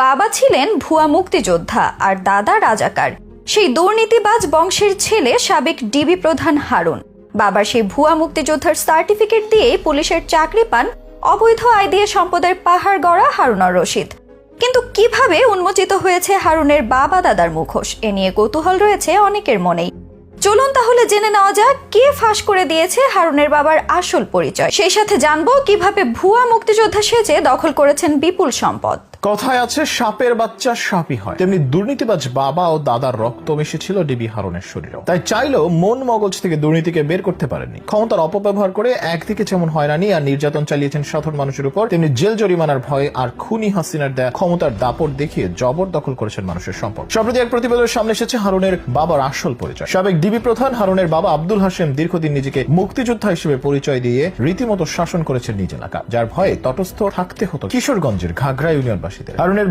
বাবা ছিলেন ভুয়া মুক্তিযোদ্ধা আর দাদা রাজাকার। সেই দুর্নীতিবাজ বংশের ছেলে সাবেক ডিবি প্রধান হারুন। বাবার সেই ভুয়া মুক্তিযোদ্ধার সার্টিফিকেট দিয়ে পুলিশের চাকরি পান অবৈধ আয় দিয়ে সম্পদের পাহাড় গড়া হারুনার রশিদ। কিন্তু কীভাবে উন্মোচিত হয়েছে হারুনের বাবা দাদার মুখোশ? এ নিয়ে কৌতূহল রয়েছে অনেকের মনেই। চলুন তাহলে জেনে নেওয়া যাক, কে ফাঁস করে দিয়েছে হারুনের বাবার আসল পরিচয়? সেই সাথে জানব কীভাবে ভুয়া মুক্তিযোদ্ধা সেজে দখল করেছেন বিপুল সম্পদ। কথায় আছে, সাপের বাচ্চা সাপই হয়। তেমনি দুর্নীতিবাজ বাবা ও দাদার রক্ত মিশেছিল ডিবি হারনের শরীরেও। তাই চাইলেও মন মগজ থেকে দুর্নীতিকে বের করতে পারেননি। ক্ষমতার অপব্যবহার করে একদিকে যেমন হয়রানি আর নির্যাতন চালিয়েছেন সাধারণ মানুষের উপর, তেমনি জেল জরিমানার ভয়ে আর খুনি হাসিনার দেয়া ক্ষমতার দাপট দেখিয়ে জবর দখল করেছেন মানুষের সম্পদ। সম্প্রতি এক প্রতিবেদনের সামনে এসেছে হারুনের বাবার আসল পরিচয়। সাবেক ডিবি প্রধান হারুনের বাবা আব্দুল হাসেম দীর্ঘদিন নিজেকে মুক্তিযোদ্ধা হিসেবে পরিচয় দিয়ে রীতিমতো শাসন করেছেন নিজ এলাকা, যার ভয়ে তটস্থ থাকতে হতো কিশোরগঞ্জের ঘাগড়া ইউনিয়নবাসীদের হারুনের